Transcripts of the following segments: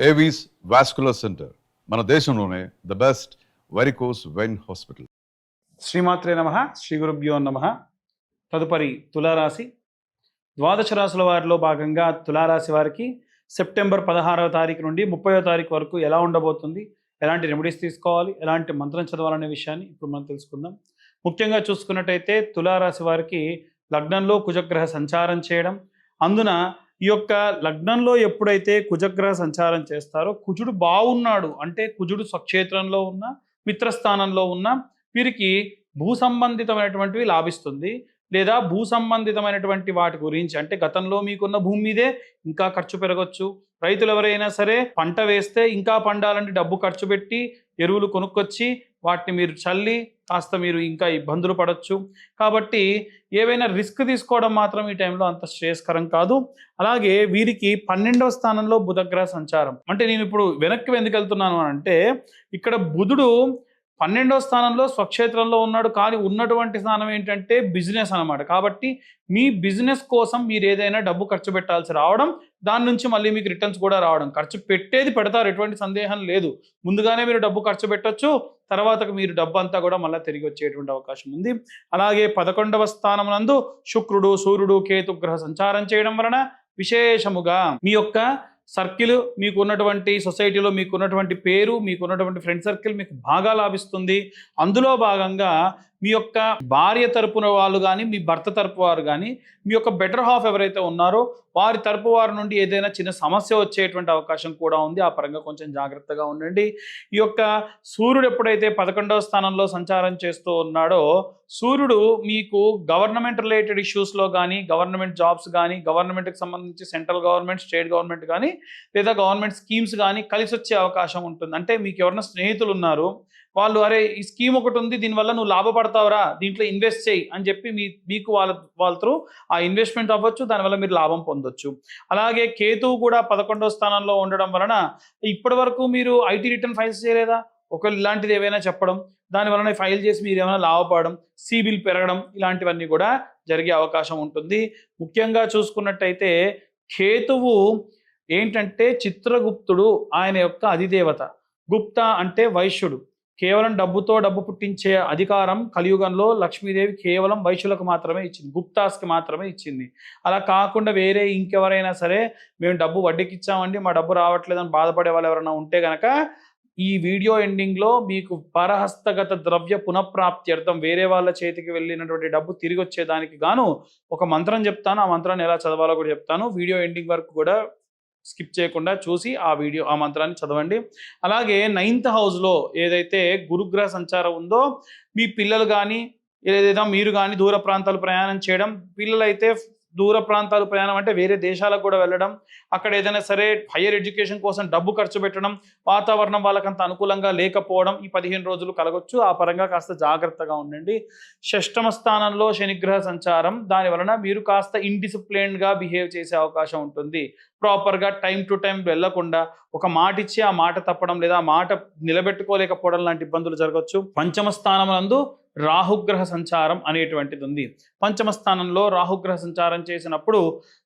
Avis vascular centre మన దేశంలోనే the best varicose vein hospital శ్రీమాత్రే నమ శ్రీ గురుభ్యో నమ. తదుపరి తులారాశి. ద్వాదశ రాశుల వారిలో భాగంగా తులారాశి వారికి సెప్టెంబర్ పదహారవ తారీఖు నుండి ముప్పైవ తారీఖు వరకు ఎలా ఉండబోతుంది ఎలాంటి రెమెడీస్ తీసుకోవాలి ఎలాంటి మంత్రం చదవాలనే విషయాన్ని ఇప్పుడు మనం తెలుసుకుందాం. ముఖ్యంగా చూసుకున్నట్టయితే తులారాశి వారికి లగ్నంలో కుజగ్రహ సంచారం చేయడం అందున ఈ యొక్క లగ్నంలో ఎప్పుడైతే కుజగ్రహ సంచారం చేస్తారో కుజుడు బాగున్నాడు అంటే కుజుడు స్వక్షేత్రంలో ఉన్న మిత్రస్థానంలో ఉన్న వీరికి భూ సంబంధితమైనటువంటివి లాభిస్తుంది. లేదా భూ సంబంధితమైనటువంటి వాటి గురించి అంటే గతంలో మీకున్న భూమి మీదే ఇంకా ఖర్చు పెరగచ్చు. రైతులు ఎవరైనా సరే పంట వేస్తే ఇంకా పండాలంటే డబ్బు ఖర్చు పెట్టి ఎరువులు కొనుక్కొచ్చి వాటిని మీరు చల్లి కాస్త మీరు ఇంకా ఇబ్బందులు పడవచ్చు కాబట్టి ఏవైనా రిస్క్ తీసుకోవడం మాత్రం ఈ టైంలో అంత శ్రేయస్కరం కాదు. అలాగే వీరికి పన్నెండవ స్థానంలో బుధగ్రహ సంచారం. అంటే నేను ఇప్పుడు వెనక్కి ఎందుకు వెళ్తున్నాను అంటే ఇక్కడ బుధుడు పన్నెండవ స్థానంలో స్వక్షేత్రంలో ఉన్నాడు. కానీ ఉన్నటువంటి స్థానం ఏంటంటే బిజినెస్ అన్నమాట. కాబట్టి మీ బిజినెస్ కోసం మీరు ఏదైనా డబ్బు ఖర్చు పెట్టాల్సి రావడం దాని నుంచి మళ్ళీ మీకు రిటర్న్స్ కూడా రావడం. ఖర్చు పెట్టేది పెడతారు ఎటువంటి సందేహం లేదు. ముందుగానే మీరు డబ్బు ఖర్చు పెట్టొచ్చు తర్వాత మీరు డబ్బు అంతా కూడా మళ్ళీ తిరిగి వచ్చేటువంటి అవకాశం ఉంది. అలాగే పదకొండవ స్థానం నందు శుక్రుడు సూర్యుడు కేతు గ్రహ సంచారం చేయడం వలన విశేషముగా మీ యొక్క సర్కిల్ మీకు ఉన్నటువంటి సొసైటీలో మీకు ఉన్నటువంటి పేరు మీకు ఉన్నటువంటి ఫ్రెండ్ సర్కిల్ మీకు బాగా లాభిస్తుంది. అందులో భాగంగా మీ యొక్క భార్య తరపున వాళ్ళు కానీ మీ భర్త తరపు వారు కానీ మీ యొక్క బెటర్ హాఫ్ ఎవరైతే ఉన్నారో వారి తరపు వారి నుండి ఏదైనా చిన్న సమస్య వచ్చేటువంటి అవకాశం కూడా ఉంది. ఆ పరంగా కొంచెం జాగ్రత్తగా ఉండండి. ఈ యొక్క సూర్యుడు ఎప్పుడైతే పదకొండవ స్థానంలో సంచారం చేస్తూ ఉన్నాడో సూర్యుడు మీకు గవర్నమెంట్ రిలేటెడ్ ఇష్యూస్లో కానీ గవర్నమెంట్ జాబ్స్ కానీ గవర్నమెంట్కి సంబంధించి సెంట్రల్ గవర్నమెంట్ స్టేట్ గవర్నమెంట్ కానీ లేదా గవర్నమెంట్ స్కీమ్స్ కానీ కలిసి వచ్చే అవకాశం ఉంటుంది. అంటే మీకు ఎవరైనా స్నేహితులు ఉన్నారు వాళ్ళు అరే ఈ స్కీమ్ ఒకటి ఉంది దీనివల్ల నువ్వు లాభపడతావురా దీంట్లో ఇన్వెస్ట్ చేయి అని చెప్పి మీ మీకు వాళ్ళ వాళ్ళ త్రూ ఆ ఇన్వెస్ట్మెంట్ అవ్వచ్చు దానివల్ల మీరు లాభం పొందొచ్చు. అలాగే కేతువు కూడా పదకొండవ స్థానంలో ఉండడం వలన ఇప్పటి వరకు మీరు ఐటీ రిటర్న్ ఫైల్స్ చేయలేదా? ఒకవేళ ఇలాంటిది ఏవైనా చెప్పడం దాని వలన ఫైల్ చేసి మీరు ఏమైనా లాభపడడం సిబిల్ పెరగడం ఇలాంటివన్నీ కూడా జరిగే అవకాశం ఉంటుంది. ముఖ్యంగా చూసుకున్నట్టయితే కేతువు ఏంటంటే చిత్రగుప్తుడు ఆయన యొక్క అధిదేవత. గుప్త అంటే వైశ్యుడు. కేవలం డబ్బుతో డబ్బు పుట్టించే అధికారం కలియుగంలో లక్ష్మీదేవి కేవలం వైశ్యులకు మాత్రమే ఇచ్చింది. గుప్తాస్కి మాత్రమే ఇచ్చింది. అలా కాకుండా వేరే ఇంకెవరైనా సరే మేము డబ్బు వడ్డీకి ఇచ్చామండి మా డబ్బు రావట్లేదని బాధపడే వాళ్ళు ఎవరైనా ఉంటే కనుక ఈ వీడియో ఎండింగ్లో మీకు పరహస్తగత ద్రవ్య పునఃప్రాప్తి అర్థం వేరే వాళ్ళ చేతికి వెళ్ళినటువంటి డబ్బు తిరిగి వచ్చేదానికి గాను ఒక మంత్రం చెప్తాను. ఆ మంత్రాన్ని ఎలా చదవాలో కూడా చెప్తాను. వీడియో ఎండింగ్ వరకు కూడా స్కిప్ చేయకుండా చూసి ఆ వీడియో ఆ మంత్రాన్ని చదవండి. అలాగే నైన్త్ హౌస్లో ఏదైతే గురుగ్రహ సంచారం ఉందో మీ పిల్లలు కానీ ఏదైతే మీరు కానీ దూర ప్రాంతాలు ప్రయాణం చేయడం పిల్లలైతే దూర ప్రాంతాలు ప్రయాణం అంటే వేరే దేశాలకు కూడా వెళ్ళడం అక్కడ ఏదైనా సరే హయ్యర్ ఎడ్యుకేషన్ కోసం డబ్బు ఖర్చు పెట్టడం వాతావరణం వాళ్ళకంత అనుకూలంగా లేకపోవడం ఈ పదిహేను రోజులు కలగొచ్చు. ఆ పరంగా కాస్త జాగ్రత్తగా ఉండండి. షష్టమ స్థానంలో శనిగ్రహ సంచారం దాని వలన మీరు కాస్త ఇండిసిప్లైన్డ్గా బిహేవ్ చేసే అవకాశం ఉంటుంది. ప్రాపర్గా టైం టు టైం వెళ్ళకుండా ఒక మాట ఇచ్చి ఆ మాట తప్పడం లేదా ఆ మాట నిలబెట్టుకోలేకపోవడం లాంటి ఇబ్బందులు జరగవచ్చు పంచమ స్థానం నందు రాహుగ్రహ సంచారం అనేటువంటిది ఉంది పంచమ స్థానంలో రాహుగ్రహ సంచారం చేసినప్పుడు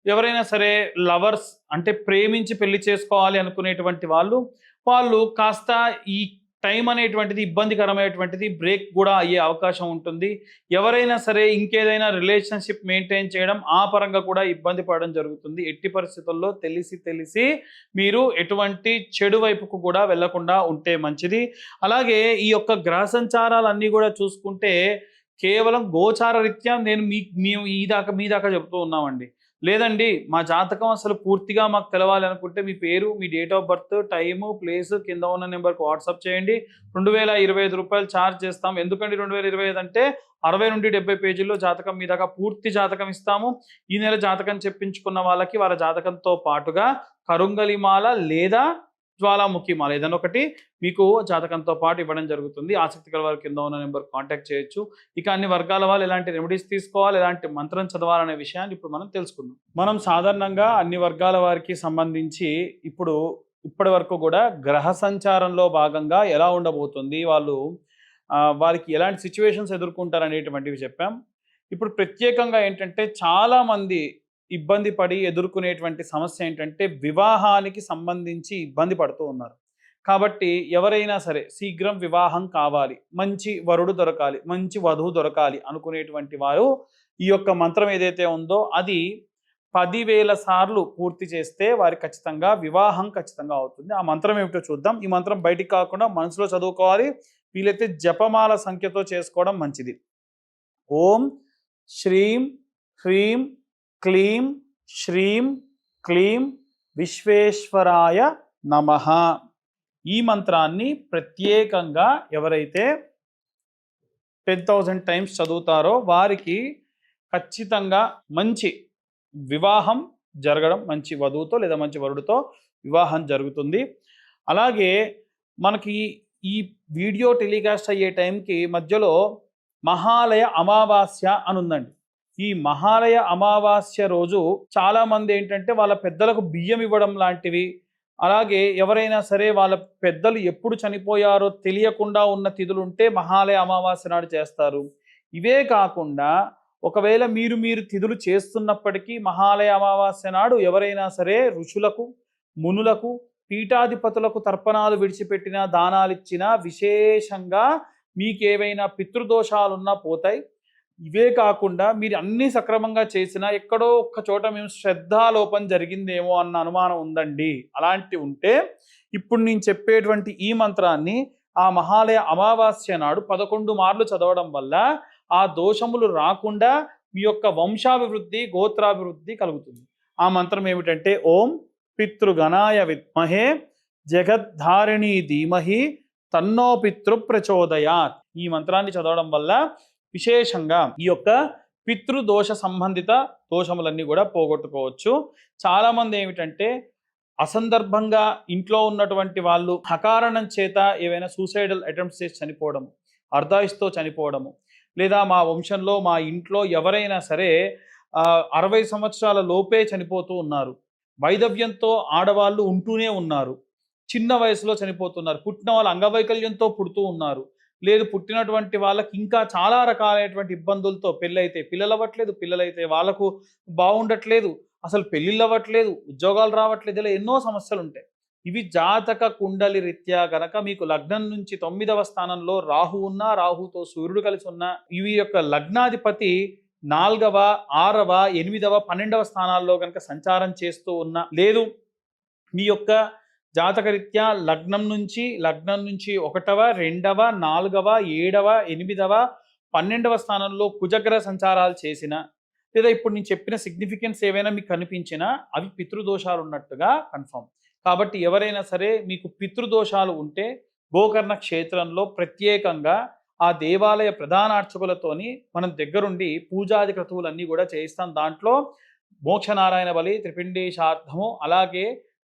ఎవరైనా సరే లవర్స్ అంటే ప్రేమించి పెళ్ళి చేసుకోవాలి అనుకునేటువంటి వాళ్ళు వాళ్ళు కాస్త ఈ టైం అనేటువంటిది ఇబ్బందికరమైనటువంటిది బ్రేక్ కూడా అయ్యే అవకాశం ఉంటుంది. ఎవరైనా సరే ఇంకేదైనా రిలేషన్షిప్ మెయింటైన్ చేయడం ఆ పరంగా కూడా ఇబ్బంది పడడం జరుగుతుంది. ఎట్టి పరిస్థితుల్లో తెలిసి తెలిసి మీరు ఎటువంటి చెడు వైపుకు కూడా వెళ్ళకుండా ఉంటే మంచిది. అలాగే ఈ యొక్క గ్రహ సంచారాలన్నీ కూడా చూసుకుంటే కేవలం గోచార రీత్యా నేను మీ మేము ఈ దాకా మీ దాకా చెబుతూ ఉన్నామండి. లేదండి మా జాతకం అసలు పూర్తిగా మాకు తెలవాలి అనుకుంటే మీ పేరు మీ date of birth time place కింద ఉన్న నెంబర్కి వాట్సాప్ చేయండి. రెండు వేల ఇరవై ఐదు రూపాయలు ఛార్జ్ చేస్తాం. ఎందుకండి రెండు వేల ఇరవై ఐదు అంటే అరవై నుండి డెబ్బై పేజీల్లో జాతకం మీ దాకా పూర్తి జాతకం ఇస్తాము. ఈ నెల జాతకం చెప్పించుకున్న వాళ్ళకి వాళ్ళ జాతకంతో పాటుగా కరుంగలిమాల లేదా జ్వాలాముఖి మాల ఏదైనా ఒకటి మీకు జాతకంతో పాటు ఇవ్వడం జరుగుతుంది. ఆసక్తి గల వారి కింద ఉన్న నెంబర్ కాంటాక్ట్ చేయొచ్చు. ఇక అన్ని వర్గాల వాళ్ళు ఎలాంటి రెమెడీస్ తీసుకోవాలి ఎలాంటి మంత్రం చదవాలనే విషయాన్ని ఇప్పుడు మనం తెలుసుకుందాం. మనం సాధారణంగా అన్ని వర్గాల వారికి సంబంధించి ఇప్పుడు ఇప్పటి వరకు కూడా గ్రహ సంచారంలో భాగంగా ఎలా ఉండబోతుంది వాళ్ళు వారికి ఎలాంటి సిచ్యువేషన్స్ ఎదుర్కొంటారు అనేటువంటివి చెప్పాం. ఇప్పుడు ప్రత్యేకంగా ఏంటంటే చాలామంది ఇబ్బంది పడి ఎదుర్కొనేటువంటి సమస్య ఏంటంటే వివాహానికి సంబంధించి ఇబ్బంది పడుతూ ఉన్నారు. కాబట్టి ఎవరైనా సరే శీఘ్రం వివాహం కావాలి మంచి వరుడు దొరకాలి మంచి వధువు దొరకాలి అనుకునేటువంటి వారు ఈ యొక్క మంత్రం ఏదైతే ఉందో అది పదివేల సార్లు పూర్తి చేస్తే వారి ఖచ్చితంగా వివాహం ఖచ్చితంగా అవుతుంది. ఆ మంత్రం ఏమిటో చూద్దాం. ఈ మంత్రం బయటికి కాకుండా మనసులో చదువుకోవాలి. వీలైతే జపమాల సంఖ్యతో చేసుకోవడం మంచిది. ఓం శ్రీం హ్రీం క్లీం శ్రీం క్లీం విశ్వేశ్వరాయ నమః. ఈ మంత్రాన్ని ప్రత్యేకంగా ఎవరైతే టెన్ థౌజండ్ టైమ్స్ చదువుతారో వారికి ఖచ్చితంగా మంచి వివాహం జరగడం మంచి వధువుతో లేదా మంచి వరుడితో వివాహం జరుగుతుంది. అలాగే మనకి ఈ వీడియో టెలికాస్ట్ అయ్యే టైంకి మధ్యలో మహాలయ అమావాస్య అని ఉందండి. ఈ మహాలయ అమావాస్య రోజు చాలామంది ఏంటంటే వాళ్ళ పెద్దలకు బియ్యం ఇవ్వడం లాంటివి అలాగే ఎవరైనా సరే వాళ్ళ పెద్దలు ఎప్పుడు చనిపోయారో తెలియకుండా ఉన్న తిథులు ఉంటే మహాలయ అమావాస్య నాడు చేస్తారు. ఇవే కాకుండా ఒకవేళ మీరు మీరు తిథులు చేస్తున్నప్పటికీ మహాలయ అమావాస్య నాడు ఎవరైనా సరే ఋషులకు మునులకు పీఠాధిపతులకు తర్పణాలు విడిచిపెట్టిన దానాలిచ్చినా విశేషంగా మీకేవైనా పితృదోషాలున్నా పోతాయి. ఇవే కాకుండా మీరు అన్ని సక్రమంగా చేసినా ఎక్కడో ఒక్క చోట మేము శ్రద్ధాలోపం జరిగిందేమో అన్న అనుమానం ఉందండి. అలాంటి ఉంటే ఇప్పుడు నేను చెప్పేటువంటి ఈ మంత్రాన్ని ఆ మహాలయ అమావాస్య నాడు పదకొండు మార్లు చదవడం వల్ల ఆ దోషములు రాకుండా మీ యొక్క వంశాభివృద్ధి గోత్రాభివృద్ధి కలుగుతుంది. ఆ మంత్రం ఏమిటంటే ఓం పితృగణాయ విద్మహే జగద్ధారిణి ధీమహి తన్నో పితృ ప్రచోదయాత్. ఈ మంత్రాన్ని చదవడం వల్ల విశేషంగా ఈ యొక్క పితృదోష సంబంధిత దోషములన్నీ కూడా పోగొట్టుకోవచ్చు. చాలామంది ఏమిటంటే అసందర్భంగా ఇంట్లో ఉన్నటువంటి వాళ్ళు అకారణం చేత ఏవైనా సూసైడల్ అటెంప్ట్స్ చేసి చనిపోవడం అర్ధాయుస్తో చనిపోవడము లేదా మా వంశంలో మా ఇంట్లో ఎవరైనా సరే అరవై సంవత్సరాల లోపే చనిపోతూ ఉన్నారు. వైదవ్యంతో ఆడవాళ్ళు ఉంటూనే ఉన్నారు. చిన్న వయసులో చనిపోతున్నారు. పుట్టిన వాళ్ళు అంగవైకల్యంతో పుడుతూ ఉన్నారు. లేదు పుట్టినటువంటి వాళ్ళకి ఇంకా చాలా రకాలైనటువంటి ఇబ్బందులతో పెళ్ళైతే పిల్లలు అవ్వట్లేదు పిల్లలైతే వాళ్ళకు బాగుండట్లేదు అసలు పెళ్ళిళ్ళు అవ్వట్లేదు ఉద్యోగాలు రావట్లేదు ఇలా ఎన్నో సమస్యలు ఉంటాయి ఇవి జాతక కుండలి రీత్యా గనక మీకు లగ్నం నుంచి తొమ్మిదవ స్థానంలో రాహు ఉన్నా రాహుతో సూర్యుడు కలిసి ఉన్నా ఇవి యొక్క లగ్నాధిపతి నాలుగవ ఆరవ ఎనిమిదవ పన్నెండవ స్థానాల్లో కనుక సంచారం చేస్తూ ఉన్నా లేదు మీ యొక్క జాతకరీత్యా లగ్నం నుంచి లగ్నం నుంచి ఒకటవ రెండవ నాలుగవ ఏడవ ఎనిమిదవ పన్నెండవ స్థానంలో కుజగ్రహ సంచారాలు చేసిన లేదా ఇప్పుడు నేను చెప్పిన సిగ్నిఫికెన్స్ ఏవైనా మీకు కనిపించినా అవి పితృదోషాలు ఉన్నట్టుగా కన్ఫర్మ్ కాబట్టి ఎవరైనా సరే మీకు పితృదోషాలు ఉంటే గోకర్ణ క్షేత్రంలో ప్రత్యేకంగా ఆ దేవాలయ ప్రధాన అర్చకులతోని మనం దగ్గరుండి పూజాది క్రతువులన్నీ కూడా చేయిస్తాం. దాంట్లో మోక్షనారాయణ బలి త్రిపిండేశార్థము అలాగే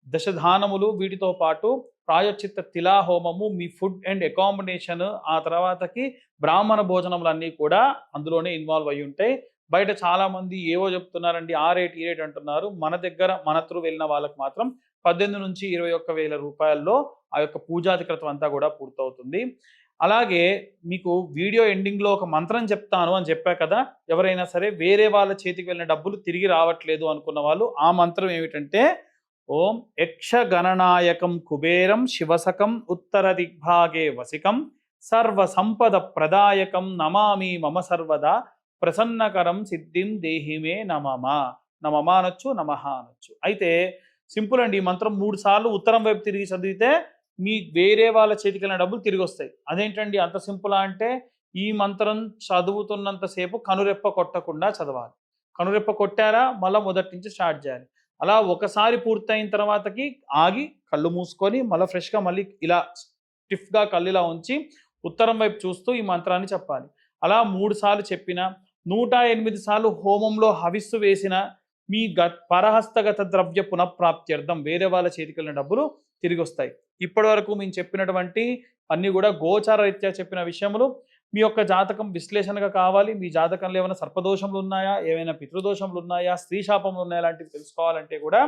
దశధానములు వీటితో పాటు ప్రాయోచిత తిలాహోమము మీ ఫుడ్ అండ్ అకామిడేషన్ ఆ తర్వాతకి బ్రాహ్మణ భోజనములన్నీ కూడా అందులోనే ఇన్వాల్వ్ అయి ఉంటాయి బయట చాలామంది ఏవో చెప్తున్నారండి ఆ రేట్ ఈ రేట్ అంటున్నారు. మన దగ్గర మన త్రూ వెళ్ళిన వాళ్ళకి మాత్రం పద్దెనిమిది నుంచి ఇరవై ఒక్క వేల రూపాయల్లో ఆ యొక్క పూజాధికృతం అంతా కూడా పూర్తవుతుంది. అలాగే మీకు వీడియో ఎండింగ్లో ఒక మంత్రం చెప్తాను అని చెప్పా కదా ఎవరైనా సరే వేరే వాళ్ళ చేతికి వెళ్ళిన డబ్బులు తిరిగి రావట్లేదు అనుకున్న వాళ్ళు ఆ మంత్రం ఏమిటంటే ఓం యక్షగణనాయకం కుబేరం శివసకం ఉత్తర దిగ్భాగే వసికం సర్వ సంపద ప్రదాయకం నమామి మమ సర్వదా ప్రసన్నకరం సిద్ధిం దేహిమే నమమ. నమమ అనొచ్చు నమః అనొచ్చు. అయితే సింపుల్ అండి ఈ మంత్రం మూడు సార్లు ఉత్తరం వైపు తిరిగి చదివితే మీ వేరే వాళ్ళ చేతికి వెళ్ళిన డబ్బులు తిరిగి వస్తాయి. అదేంటండి అంత సింపులా అంటే ఈ మంత్రం చదువుతున్నంతసేపు కనురెప్ప కొట్టకుండా చదవాలి. కనురెప్ప కొట్టారా? మళ్ళీ మొదటి నుంచి స్టార్ట్ చేయాలి. అలా ఒకసారి పూర్తయిన తర్వాతకి ఆగి కళ్ళు మూసుకొని మళ్ళీ ఫ్రెష్గా మళ్ళీ ఇలా స్టిఫ్గా కళ్ళు ఇలా ఉంచి ఉత్తరం వైపు చూస్తూ ఈ మంత్రాన్ని చెప్పాలి. అలా మూడు సార్లు చెప్పిన నూట ఎనిమిది సార్లు హోమంలో హవిస్సు వేసిన మీ గ పరహస్తగత ద్రవ్య పునఃప్రాప్త్యర్థం వేరే వాళ్ళ చేతికి వెళ్ళిన డబ్బులు తిరిగి వస్తాయి ఇప్పటి వరకు మేము చెప్పినటువంటి అన్నీ కూడా గోచార రీత్యా చెప్పిన విషయములు మీ యొక్క జాతకం విశ్లేషణగా కావాలి. మీ జాతకంలో ఏమైనా సర్పదోషములు ఉన్నాయా? ఏమైనా పితృదోషములు ఉన్నాయా? స్త్రీ శాపములు ఉన్నాయా? లాంటివి తెలుసుకోవాలంటే కూడా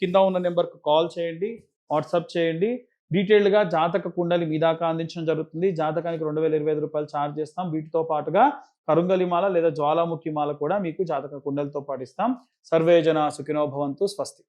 కింద ఉన్న నెంబర్కు కాల్ చేయండి. వాట్సాప్ చేయండి. డీటెయిల్డ్గా జాతక కుండలి మీ దాకా అందించడం జరుగుతుంది. జాతకానికి రెండు వేల ఇరవై ఐదు రూపాయలు ఛార్జ్ చేస్తాం. వీటితో పాటుగా కరుంగలిమాల లేదా జ్వాలాముఖి మాల కూడా మీకు జాతక కుండలతో పాటిస్తాం సర్వే జన సుఖినో భవంతు. స్వస్తి.